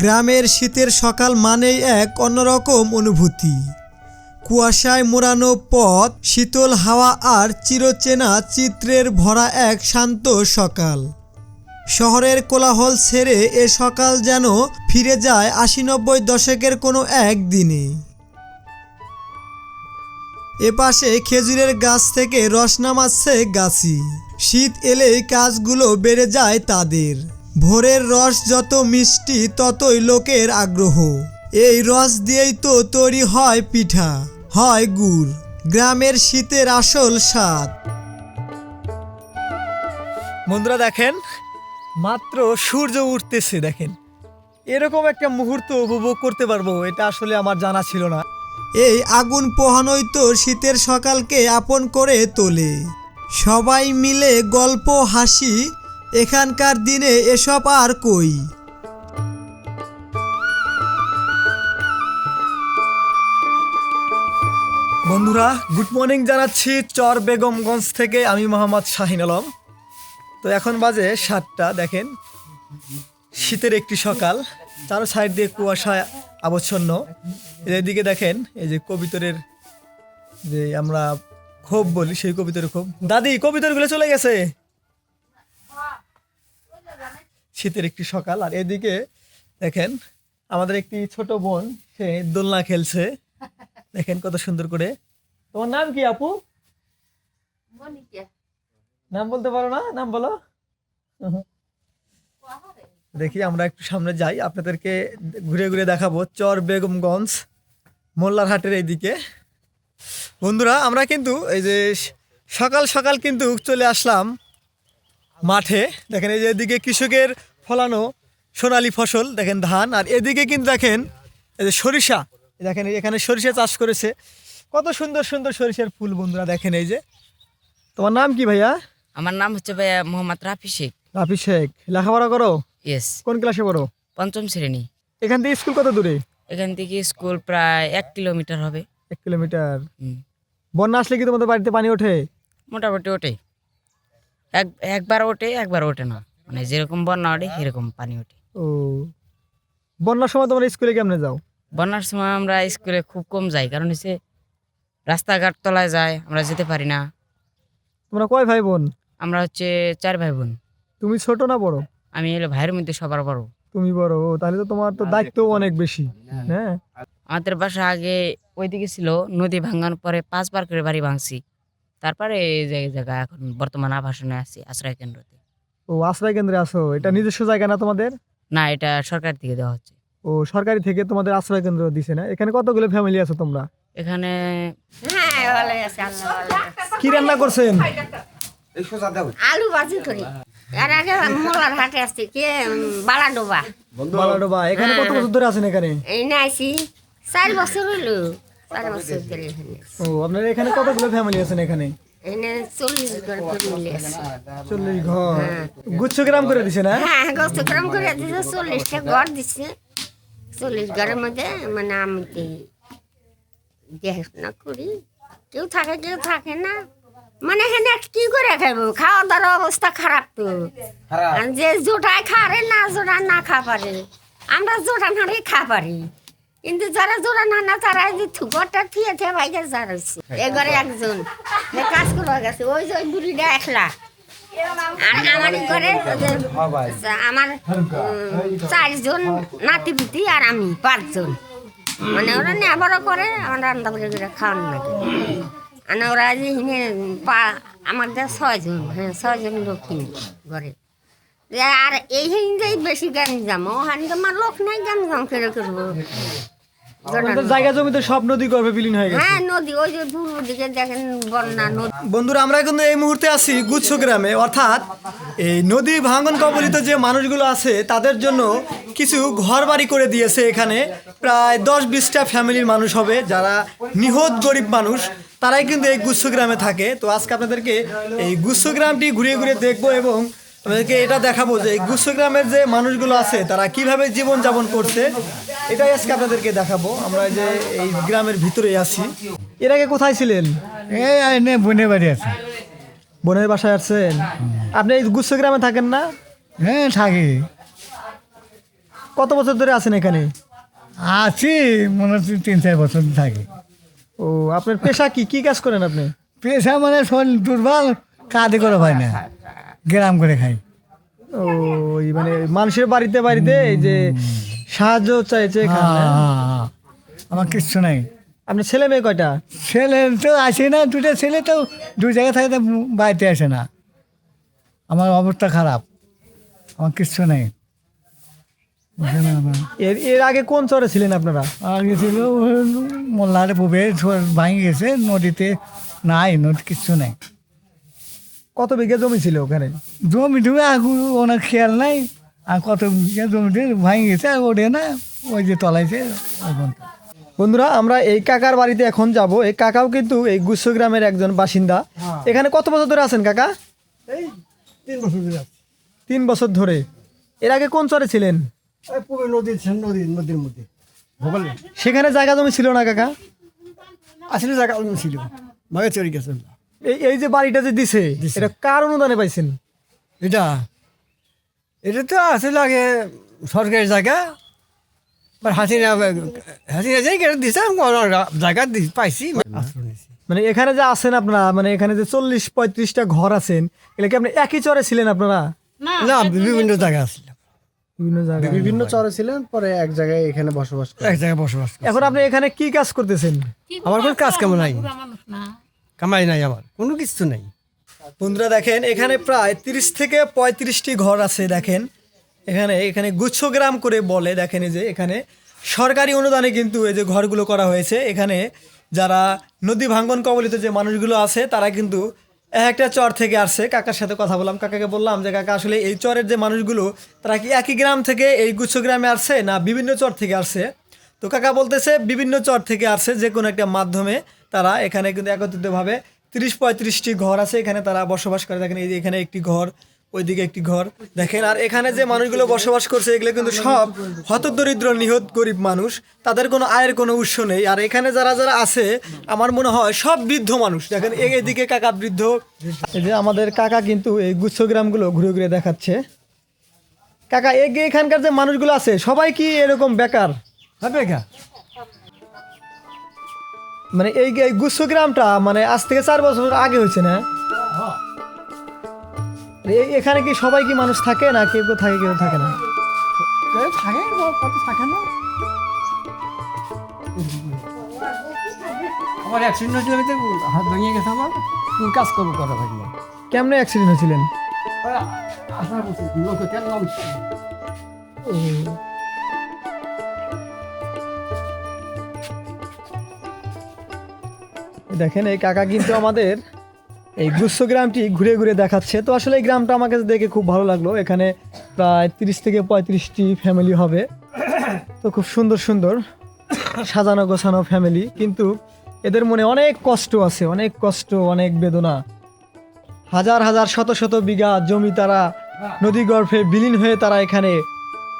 গ্রামের শীতের সকাল মানেই এক অন্যরকম অনুভূতি। কুয়াশায় মোড়ানো পথ, শীতল হাওয়া আর চিরচেনা চিত্রের ভরা এক শান্ত সকাল। শহরের কোলাহল ছেড়ে এ সকাল যেন ফিরে যায় আশি নব্বই দশকের কোনো এক দিনে। এপাশে খেজুরের গাছ থেকে রস নামাচ্ছে গাছি। শীত এলেই কাজগুলো বেড়ে যায় তাদের। ভোরের রস যত মিষ্টি ততই লোকের আগ্রহ। এই রস দিয়েই তো তৈরি হয় পিঠা হয় গুড় গ্রামের শীতের আসল স্বাদ। বন্ধুরা দেখেন মাত্র সূর্য উঠতেছে দেখেন। এরকম একটা মুহূর্ত উপভোগ করতে পারব এটা আসলে আমার জানা ছিল না। এই আগুন পোহানোই তো শীতের সকালকে আপন করে তোলে। সবাই মিলে গল্প হাসি এখানকার দিনে এসব আর কই? বন্ধুরা, গুড মর্নিং জানাচ্ছি চর বেগমগঞ্জ থেকে আমি মোহাম্মদ শাহিন আলম। তো এখন বাজে সাতটা, দেখেন। শীতের একটি সকাল, চারো সাইড দিয়ে কুয়াশায় আবচ্ছন্ন। এদিকে দেখেন, এই যে কবিতরের যে আমরা ক্ষোভ বলি, সেই কবিতরের ক্ষোভ। দাদি, কবিতরগুলো চলে গেছে। শীতের একটি সকাল। আর এদিকে দেখেন আমাদের একটি ছোট বোন সে দোলনা খেলছে। দেখেন কত সুন্দর করে। তোমার নাম কি আপু? নাম বলতে পারো না? নাম বলো। দেখি আমরা একটু সামনে যাই। আপনাদেরকে ঘুরে ঘুরে দেখাবো চর বেগমগঞ্জ মোল্লার হাটের এইদিকে। বন্ধুরা আমরা কিন্তু এই যে সকাল সকাল কিন্তু চলে আসলাম মাঠে। দেখেন এই যে এদিকে কৃষকের ফলানো সোনালী ফসল দেখেন ধান আর এদিকে কিন্তু দেখেন এই যে সরিষা। দেখেন এখানে সরিষা চাষ করেছে। কত সুন্দর সুন্দর সরিষার ফুল বন্ধুরা দেখেন এই যে। তোমার নাম কি ভাইয়া? আমার নাম হচ্ছে ভাইয়া মোহাম্মদ রাফি শেখ। রাফি শেখ। লেখাপড়া করো? ইয়েস কোন ক্লাসে পড়ো? পঞ্চম শ্রেণি। এখান থেকে স্কুল কত দূরে? এখান থেকে স্কুল প্রায় এক কিলোমিটার হবে। এক কিলোমিটার। বন্যা আসলে কি তোমাদের বাড়িতে পানি ওঠে? মোটামুটি ওঠে। এক একবার ওঠে একবার ওঠে না। মানে যেরকম বন্যা ওঠে সেরকম পানি ওঠে। ও। বন্যার সময় তোমরা স্কুলে কেমনে যাও? বন্যার সময় আমরা স্কুলে খুব কম যাই কারণ হচ্ছে রাস্তাঘাট তলায় যায় আমরা যেতে পারি না। তোমরা কয় ভাই বোন আমরা হচ্ছে চার ভাই বোন তুমি ছোট না বড়? আমি এলো ভাইয়ের মধ্যে সবার বড়। তুমি বড় ও তাহলে তো তোমার তো দায়িত্ব অনেক বেশি হ্যাঁ। আমাদের বাসা আগে ওইদিকে ছিল নদী ভাঙার পরে পাঁচবার করে বাড়ি ভাঙছি। তারপরে এই জায়গায় জায়গায় এখন বর্তমান আবাসনে আছি আশ্রয় কেন্দ্রতে। ও আশ্রয় কেন্দ্রে আছো? এটা নিজস্ব জায়গা না তোমাদের? না এটা সরকার থেকে দেওয়া হচ্ছে। ও সরকারি থেকে তোমাদের আশ্রয় কেন্দ্র দিছে না? এখানে কতগুলো ফ্যামিলি আছো তোমরা? এখানে কি রান্না করছেন? আলু ভাজি করি। এর আগে মোলার হাটে আসছি কে বালা ডোবা বালাডোবা এখানে কত বছর ধরে আছেন এখানে? এই না আইসি চার বছর হইল চার বছর ধরে ও আপনার এখানে কতগুলো ফ্যামিলি আছেন এখানে? চল্লিশ ঘর ফ্যামিলি আছে। চল্লিশ ঘর। গুচ্ছ গ্রাম করে দিছে না? হ্যাঁ গোস্ত গ্রাম করে দিছে চল্লিশটা ঘর দিচ্ছে চল্লিশ ঘরের মধ্যে মানে আমি কি দেখাশোনা করি কেউ থাকে কেউ থাকে না। মানে এখানে কি করে খাইব? খাওয়া দাওয়ার অবস্থা খারাপ তো। যে জোটায় খারে না জোটা না খা পারে আমরা জোটা না খা পারি কিন্তু যারা জোড়া না না তারা ঘরটা থুয়ে থুয়ে বাইরে যা রয়েছে এবারে একজন। কাজ করে গেছে। ওই যে ওই বুড়িটা একলা। আর আমার ঘরে আমার চারজন নাতি পিতি আর আমি পাঁচজন। মানে ওরা নেবারও করে আমার রান্না করে করে খাওয়ান লাগে। আর ওরা যে হিনে পা আমার যা ছয়জন হ্যাঁ ছয়জন লোক ঘরে। আর এই হিন্দেই বেশি জ্ঞান যাম ও হানি আমার লোক নাই কেড়ে করব। জায়গা সব নদী গর্ভে বিলীন হয়ে গেছে। হ্যাঁ নদী ওই যে দূর দিকে দেখেন বন্যা নদী। বন্ধুরা আমরা কিন্তু এই মুহূর্তে আছি গুচ্ছ গ্রামে। অর্থাৎ এই নদী ভাঙন কবলিত যে মানুষগুলো আছে তাদের জন্য কিছু ঘর বাড়ি করে দিয়েছে এখানে। প্রায় দশ বিশটা ফ্যামিলির মানুষ হবে যারা নিহত গরিব মানুষ তারাই কিন্তু এই গুচ্ছ গ্রামে থাকে। তো আজকে আপনাদেরকে এই গুচ্ছ গ্রামটি ঘুরিয়ে ঘুরিয়ে দেখব এবং আপনাদেরকে এটা দেখাবো যে এই গুচ্ছ গ্রামের যে মানুষগুলো আছে তারা কীভাবে জীবন যাপন করছে এটাই আজকে আপনাদেরকে দেখাবো। আমরা যে এই গ্রামের ভিতরে আছি। এর আগে কোথায় ছিলেন? এই এনে বনে বাড়ি আছে। বোনের বাসায় আসছেন আপনি এই গুচ্ছ গ্রামে থাকেন না? হ্যাঁ থাকি। কত বছর ধরে আছেন এখানে? আছি মনে হচ্ছে তিন চার বছর থাকি। ও আপনার পেশা কি? কি কাজ করেন আপনি? পেশা মানে শরীর দুর্বল কাঁদে করে হয় না। গ্রাম করে খাই। ও ওই মানে মানুষের বাড়িতে বাড়িতে এই যে সাহায্য চাইছে হ্যাঁ? হ্যাঁ, হ্যাঁ। আমার কিচ্ছু নাই। আপনার ছেলে মেয়ে কয়টা? ছেলে তো আসে না দুটো ছেলে তো দুই জায়গায় থাকে তো বাড়িতে আসে না। আমার অবস্থা খারাপ। আমার কিচ্ছু নেই। এর এর আগে কোন চরে ছিলেন আপনারা? আগে ছিল মোল্লারে পুবে ভাঙে গেছে নদীতে নাই নদী কিচ্ছু নাই। কত বিঘা জমি ছিল ওখানে? জমি টমি আগু ওনার খেয়াল নাই। আর কত বিঘা জমিতে ভাঙে গেছে আর ওঠে না। ওই যে তলাইছে এখন। বন্ধুরা আমরা এই কাকার বাড়িতে এখন যাব। এই কাকাও কিন্তু এই গুচ্ছ গ্রামের একজন বাসিন্দা। এখানে কত বছর ধরে আছেন কাকা? এই তিন বছর ধরে তিন বছর ধরে। এর আগে কোন চরে ছিলেন? নদী নদী নদীর মধ্যে। সেখানে জায়গা জমি ছিল না কাকা? আসলে জায়গা অন্য ছিল। ভাগে চলে গেছে। এই এই যে বাড়িটা যে দিছে এটা কার অনুদানে পাইছেন? এটা এটা তো আসলে আগে সরকারি জায়গা বা হাসিনা হাসিনা কেটে দিছে জায়গা পাইছি মানে এখানে যে আছেন আপনারা মানে এখানে যে চল্লিশ পঁয়ত্রিশটা ঘর আছেন এগুলো কি আপনি একই চরে ছিলেন আপনারা? না বিভিন্ন জায়গা আসছিলাম বিভিন্ন জায়গায়। বিভিন্ন চরে ছিলেন পরে এক জায়গায় এখানে বসবাস করেন? এক জায়গায় বসবাস। এখন আপনি এখানে কি কাজ করতেছেন? আমার কোনো কাজ কেমন নাই। কামাই নাই আমার, কোনো কিছু নাই। বন্ধুরা দেখেন, এখানে প্রায় তিরিশ থেকে পঁয়ত্রিশটি ঘর আছে, দেখেন। এখানে এখানে গুচ্ছগ্রাম করে বলে, দেখেন যে এখানে। সরকারি অনুদানে কিন্তু এই যে ঘরগুলো করা হয়েছে। এখানে যারা নদী ভাঙ্গন কবলিত যে মানুষগুলো আছে, তারা কিন্তু এক একটা চর থেকে আসছে। কাকার সাথে কথা বললাম, কাকাকে বললাম যে, কাকা, আসলে এই চরের যে মানুষগুলো, তারা কি একই গ্রাম থেকে এই গুচ্ছগ্রামে আসছে না বিভিন্ন চর থেকে আসছে? তো কাকা বলতেছে, বিভিন্ন চর থেকে আসছে, যে কোনো একটা মাধ্যমে তারা এখানে কিন্তু একত্রিতভাবে তিরিশ পঁয়ত্রিশটি ঘর আছে, এখানে তারা বসবাস করে। দেখেন এই যে এখানে একটি ঘর, ওইদিকে একটি ঘর। দেখেন, আর এখানে যে মানুষগুলো বসবাস করছে, এগুলো কিন্তু সব হতদরিদ্র, নিহত, গরিব মানুষ। তাদের কোনো আয়ের কোনো উৎস নেই। আর এখানে যারা যারা আছে, আমার মনে হয় সব বৃদ্ধ মানুষ। দেখেন এদিকে কাকা বৃদ্ধ। এই যে আমাদের কাকা কিন্তু এই গুচ্ছ গ্রামগুলো ঘুরে ঘুরে দেখাচ্ছে। কাকা এখানকার যে মানুষগুলো আছে, সবাই কি এরকম বেকার? হবে কা? মানে এই এই গুচ্ছ গ্রামটা মানে আজ থেকে চার বছর আগে হয়েছে না? এই- এখানে কি সবাই কি মানুষ থাকে না কেউ কেউ থাকে কেউ থাকে না? কেউ থাকে থাকে না। আমার অ্যাক্সিডেন্ট হয়েছিল আমি হাত ভেঙে গেছে আমার। কাজ করব কেমনে অ্যাক্সিডেন্ট হয়েছিলেন? লোক কেন দেখেন, এই কাকা কিন্তু আমাদের এই গুচ্ছ গ্রামটি ঘুরে ঘুরে দেখাচ্ছে। তো আসলে এই গ্রামটা আমাকে দেখে খুব ভালো লাগল। এখানে প্রায় তিরিশ থেকে পঁয়ত্রিশটি ফ্যামিলি হবে। তো খুব সুন্দর সুন্দর সাজানো গোছানো ফ্যামিলি কিন্তু এদের মনে অনেক কষ্ট আছে, অনেক কষ্ট, অনেক বেদনা। হাজার হাজার, শত শত বিঘা জমি তারা নদী গর্ভে বিলীন হয়ে তারা এখানে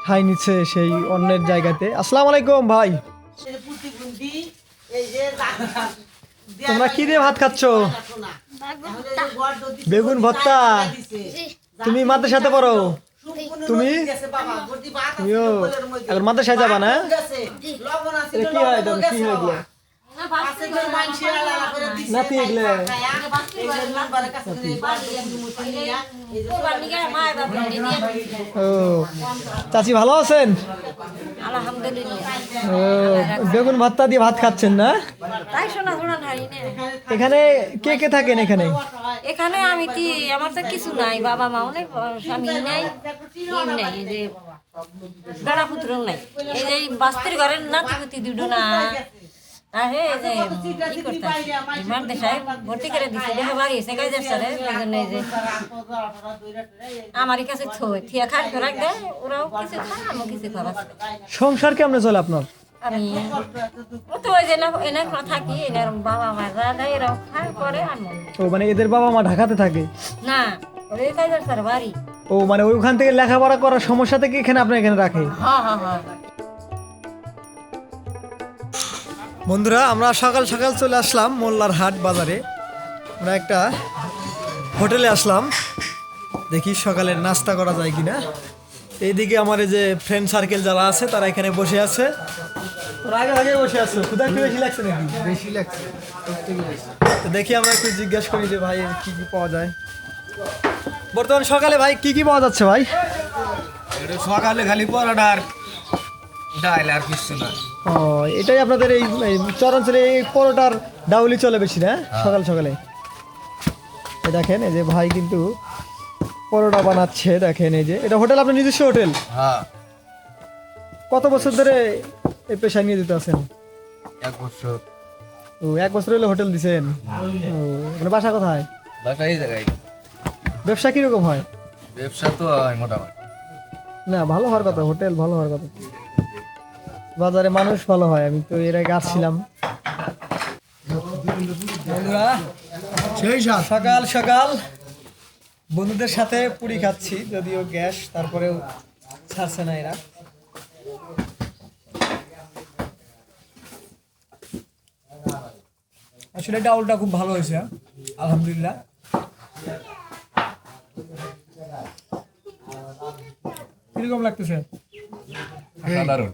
ঠাই নিচ্ছে সেই অন্যের জায়গাতে। আসসালামু আলাইকুম ভাই। তোমরা কি দিয়ে ভাত খাচ্ছ? বেগুন ভর্তা। তুমি মাদ্রাসাতে পড়ো। তুমি? তুমিও সাথে মাদ্রাসায় যাবা না? কি হয় কি হয় নাতি এগুলো ও চাচি ভালো আছেন? ও বেগুন ভর্তা দিয়ে ভাত খাচ্ছেন না? তাই শোনা শোনা ধারি এখানে কে কে থাকেন এখানে? এখানে আমি কি আমার তো কিছু নাই বাবা মাও নাই স্বামী নাই নাই এই যে পুত্র নাই। এই যে বাস্তির ঘরের নাতি পুতি দুটো না আরে যে কি করতে ইমার দেশায় ভর্তি করে দিছে দেখে বাড়ি এসে গাই যাচ্ছে রে এই যে। আমারই কাছে থই থিয়া খাট রাখ দেয় ওরাও কিছু খায় আমিও কিছু খাবার সংসার কেমনে চলে আপনার? আমি তো ওই যে না এনে থাকি এনার বাবা মা যা দেয় এরাও খায় পরে আমি ও মানে এদের বাবা মা ঢাকাতে থাকে? না ওই বাড়ি। ও মানে ওইখান থেকে লেখাপড়া করার সমস্যা থেকে এখানে আপনার এখানে রাখে হ্যাঁ হ্যাঁ হ্যাঁ। বন্ধুরা আমরা সকাল সকাল চলে আসলাম মোল্লার হাট বাজারে। আমরা একটা হোটেলে আসলাম। দেখি সকালের নাস্তা করা যায় কিনা। এইদিকে আমার যে ফ্রেন্ড সার্কেল যারা আছে তারা এখানে বসে আছে। আগে আগে বসে আছো একটু বেশি লাগছে নাকি? বেশি লাগছে তো দেখি আমরা একটু জিজ্ঞেস করি যে ভাই কি কি পাওয়া যায়? বর্তমান সকালে ভাই কি কি পাওয়া যাচ্ছে ভাই? সকালে খালি পরোটা আর ডাল আর কিছু না। ও এটাই আপনাদের এই চরাঞ্চলে এই পরোটার ডাউলি চলে বেশি না? সকাল সকালে। দেখেন এই যে ভাই কিন্তু পরোটা বানাচ্ছে দেখেন এই যে। এটা হোটেল আপনার নিজস্ব হোটেল? হ্যাঁ। কত বছর ধরে এই পেশায় নিয়ে যেতে আছেন? এক বছর। ও এক বছর হলে হোটেল দিছেন? ও মানে বাসা কোথায়? বাসা এই জায়গায়। ব্যবসা কীরকম হয়? ব্যবসা তো হয় মোটামুটি। না ভালো হওয়ার কথা হোটেল ভালো হওয়ার কথা। বাজারে মানুষ ভালো হয় আমি তো এর আগে আসছিলাম। বন্ধুরা সেই সকাল সকাল। বন্ধুদের সাথে পুরি খাচ্ছি যদিও গ্যাস তারপরেও ছাড়ছে না এরা। আসলে ডাউলটা খুব ভালো হয়েছে আলহামদুলিল্লাহ। কীরকম লাগতেছে? সাধারণ।